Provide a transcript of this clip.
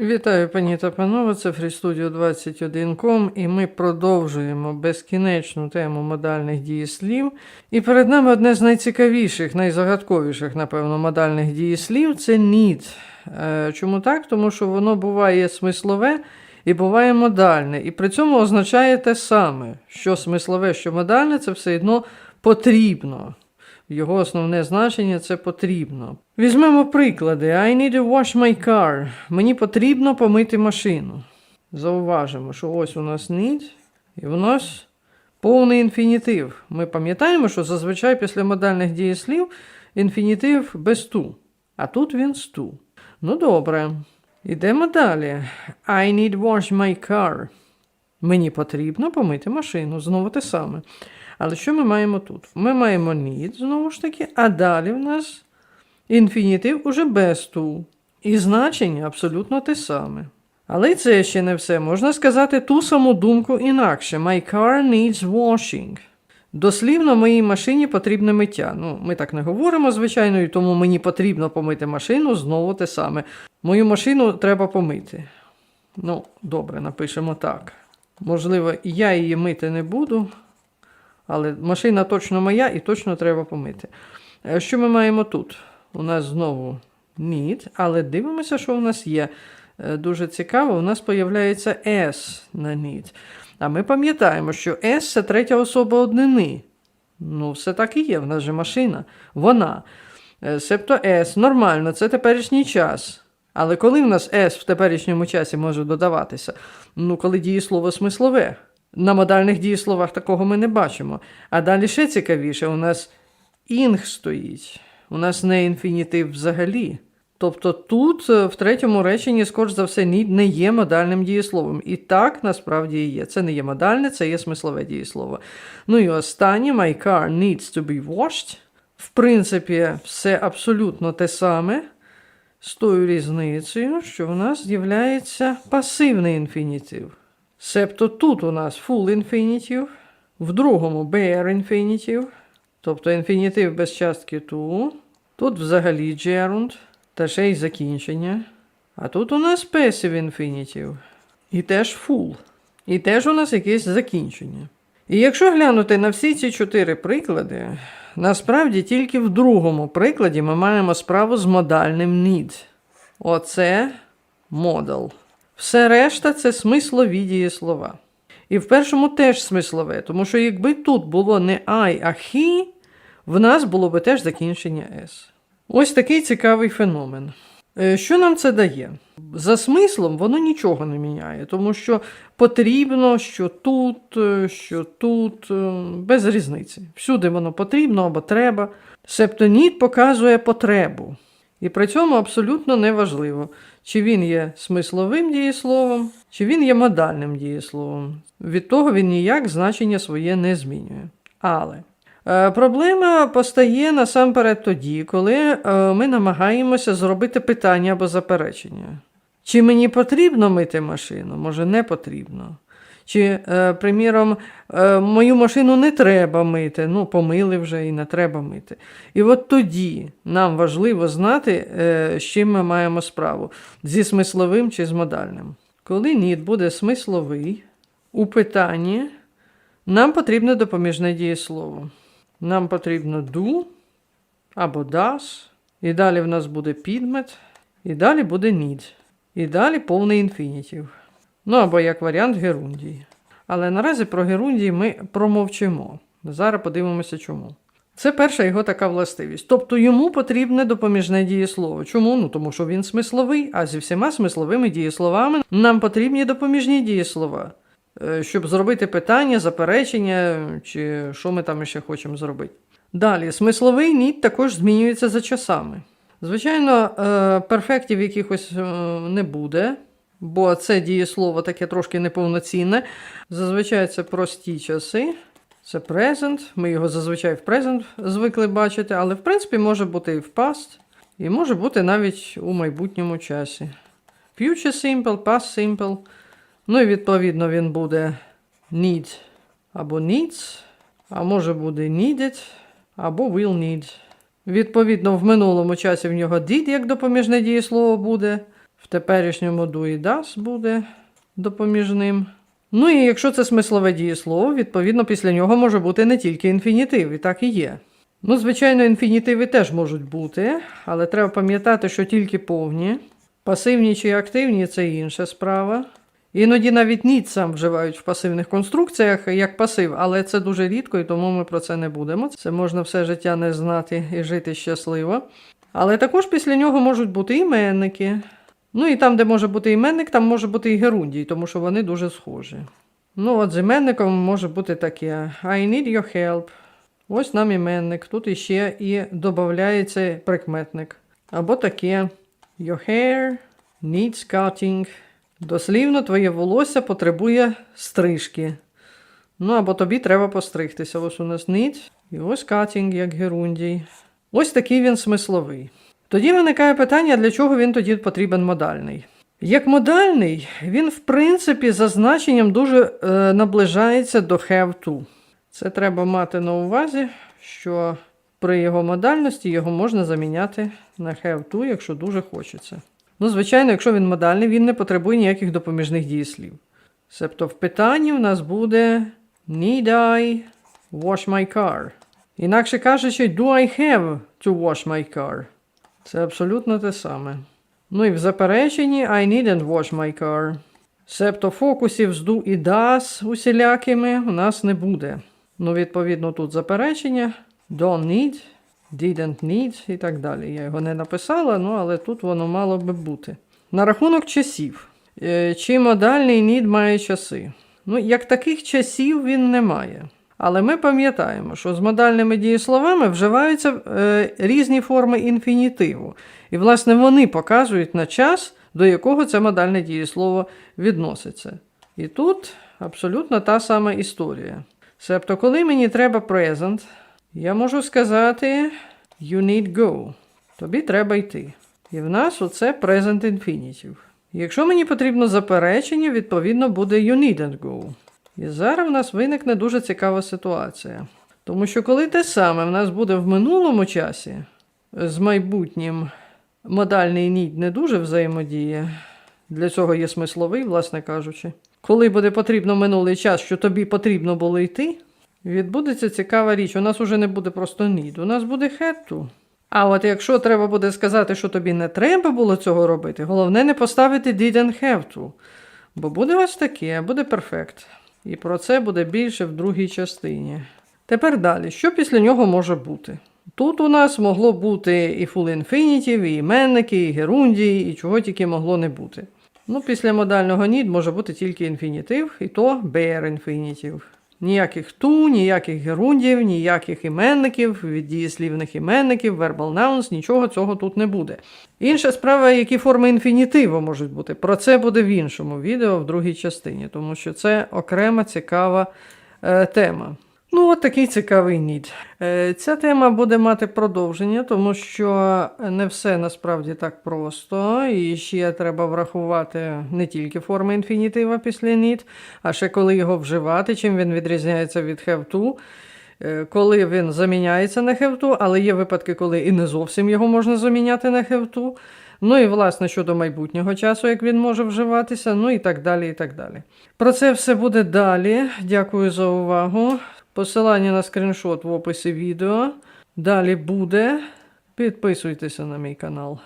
Вітаю, пані та панове, це FreeStudio 21.com і ми продовжуємо безкінечну тему модальних дієслів. І перед нами одне з найцікавіших, найзагадковіших, напевно, модальних дієслів це need. Е, Чому так? Тому що воно буває смислове і буває модальне. І при цьому означає те саме, що смислове, що модальне, це все одно потрібно. Його основне значення це потрібно. Візьмемо приклади. I need to wash my car. Мені потрібно помити машину. Зауважимо, що ось у нас need, і у нас повний інфінітив. Ми пам'ятаємо, що зазвичай після модальних дієслів інфінітив без ту. А тут він з ту. Ну добре. Ідемо далі. I need wash my car. Мені потрібно помити машину. Знову те саме. Але що ми маємо тут? Ми маємо need, знову ж таки, а далі в нас інфінітив уже без ту. І значення абсолютно те саме. Але це ще не все. Можна сказати ту саму думку інакше. My car needs washing. Дослівно моїй машині потрібне миття. Ну, ми так не говоримо, звичайно, і тому мені потрібно помити машину знову те саме. Мою машину треба помити. Ну, добре, напишемо так. Можливо, я її мити не буду, але машина точно моя і точно треба помити. Е, Що ми маємо тут? У нас знову need, але дивимося, що у нас є. Е, Дуже цікаво, у нас появляється S на need. А ми пам'ятаємо, що S це третя особа однини. Ну, все так і є, в нас же машина. Вона. Е, Себто S нормально, це теперішній час. Але коли в нас S в теперішньому часі може додаватися? Ну, коли дієслово смислове. На модальних дієсловах такого ми не бачимо. А далі ще цікавіше, у нас інг стоїть. У нас не інфінітив взагалі. Тобто тут е, в третьому реченні, скоріш за все, не є модальним дієсловом. І так насправді є. Це не є модальне, це є смислове дієслово. Ну і останнє, my car needs to be washed. В принципі, все абсолютно те саме. З тою різницею, що в нас з'являється пасивний інфінітив. Себто тут у нас full інфінітив, в другому bare інфінітив, тобто інфінітив без частки to. Тут взагалі gerund, та ще й закінчення. А тут у нас passive інфінітив. І теж full. І теж у нас якесь закінчення. І якщо глянути на всі ці чотири приклади, насправді тільки в другому прикладі ми маємо справу з модальним need. Оце модал. Все решта це смислові дієслова. І в першому теж смислове, тому що якби тут було не I, а he, в нас було би теж закінчення S. Ось такий цікавий феномен. Е, Що нам це дає? За смислом воно нічого не міняє, тому що потрібно, що тут, е, що тут, е, без різниці. Всюди воно потрібно або треба. Септоніт показує потребу. І при цьому абсолютно неважливо, чи він є смисловим дієсловом, чи він є модальним дієсловом. Від того він ніяк значення своє не змінює. Але е, проблема постає насамперед тоді, коли е, ми намагаємося зробити питання або заперечення. Чи мені потрібно мити машину? Може, не потрібно. Чи, е, приміром, е, мою машину не треба мити, ну, помили вже і не треба мити. І от тоді нам важливо знати, е, з чим ми маємо справу: зі смисловим чи з модальним. Коли ніт буде смисловий, у питанні нам потрібне допоміжне дієслово. Нам потрібно do або does, і далі в нас буде підмет, і далі буде need. І далі повний інфінітів. Ну або як варіант Герундії. Але наразі про Герундії ми промовчимо. Зараз подивимося чому. Це перша його така властивість. Тобто йому потрібне допоміжне дієслово. Чому? Ну тому що він смисловий, а зі всіма смисловими дієсловами нам потрібні допоміжні дієслова, е, щоб зробити питання, заперечення чи що ми там ще хочемо зробити. Далі, смисловий нід також змінюється за часами. Звичайно, е, перфектів якихось е, не буде, бо це дієслово таке трошки неповноцінне. Зазвичай це прості часи. Це present. Ми його зазвичай в present звикли бачити, але в принципі може бути і в past, і може бути навіть у майбутньому часі. Future simple, past simple. Ну і відповідно він буде need або needs, а може буде needed, або will need. Відповідно, в минулому часі в нього did як допоміжне дієслово буде. В теперішньому і does буде допоміжним. Ну і якщо це смислове дієслово, відповідно, після нього може бути не тільки інфінітив, і так і є. Ну, звичайно, інфінітиви теж можуть бути, але треба пам'ятати, що тільки повні. Пасивні чи активні це інша справа. Іноді навіть need сам вживають в пасивних конструкціях як пасив, але це дуже рідко, і тому ми про це не будемо. Це можна все життя не знати і жити щасливо. Але також після нього можуть бути іменники. Ну і там, де може бути іменник, там може бути і герундій, тому що вони дуже схожі. Ну, от з іменником може бути таке: I need your help. Ось нам іменник. Тут іще і додається прикметник. Або таке: Your hair needs cutting. Дослівно, твоє волосся потребує стрижки. Ну, або тобі треба постригтися. Ось у нас need. І ось cutting, як герундій. Ось такий він смисловий. Тоді виникає питання, для чого він тоді потрібен модальний. Як модальний, він, в принципі, за значенням дуже е, наближається до have to. Це треба мати на увазі, що при його модальності його можна заміняти на have to, якщо дуже хочеться. Ну, звичайно, якщо він модальний, він не потребує ніяких допоміжних дієслів. Себто в питанні в нас буде Need I wash my car? Інакше кажучи, do I have to wash my car? Це абсолютно те саме. Ну і в запереченні I needn't wash my car. Себто фокусів з do і does усілякими у нас не буде. Ну, відповідно, тут заперечення don't need, didn't need і так далі. Я його не написала, ну але тут воно мало би бути. На рахунок часів. Е, Чи модальний need має часи? Ну, як таких часів він не має. Але ми пам'ятаємо, що з модальними дієсловами вживаються е, різні форми інфінітиву. І, власне, вони показують на час, до якого це модальне дієслово відноситься. І тут абсолютно та сама історія. Себто, коли мені треба present, я можу сказати you need go. Тобі треба йти. І в нас оце present infinitive. Якщо мені потрібно заперечення, відповідно буде you needn't go. І зараз в нас виникне дуже цікава ситуація. Тому що коли те саме в нас буде в минулому часі, з майбутнім модальний need не дуже взаємодіє, для цього є смисловий, власне кажучи. Коли буде потрібно минулий час, що тобі потрібно було йти, відбудеться цікава річ. У нас уже не буде просто need, у нас буде to. А от якщо треба буде сказати, що тобі не треба було цього робити, головне не поставити didn't have to. Бо буде ось таке, буде перфект. І про це буде більше в другій частині. Тепер далі, що після нього може бути? Тут у нас могло бути і full infinitive, і іменники, і герундії, і чого тільки могло не бути. Ну, після модального need може бути тільки інфінітив, і то bare infinitive. Ніяких ту, ніяких герундів, ніяких іменників, від дієслівних іменників, verbal nouns, нічого цього тут не буде. Інша справа, які форми інфінітиву можуть бути. Про це буде в іншому відео в другій частині, тому що це окрема цікава е, тема. Ну, от такий цікавий нід. Е, ця тема буде мати продовження, тому що не все насправді так просто. І ще треба врахувати не тільки форми інфінітива після нід, а ще коли його вживати, чим він відрізняється від have. Е, Коли він заміняється на to, але є випадки, коли і не зовсім його можна заміняти на to. Ну і власне щодо майбутнього часу, як він може вживатися, ну і так далі. і так далі. Про це все буде далі. Дякую за увагу. Посилання на скріншот в описі відео. Далі буде. Підписуйтеся на мій канал.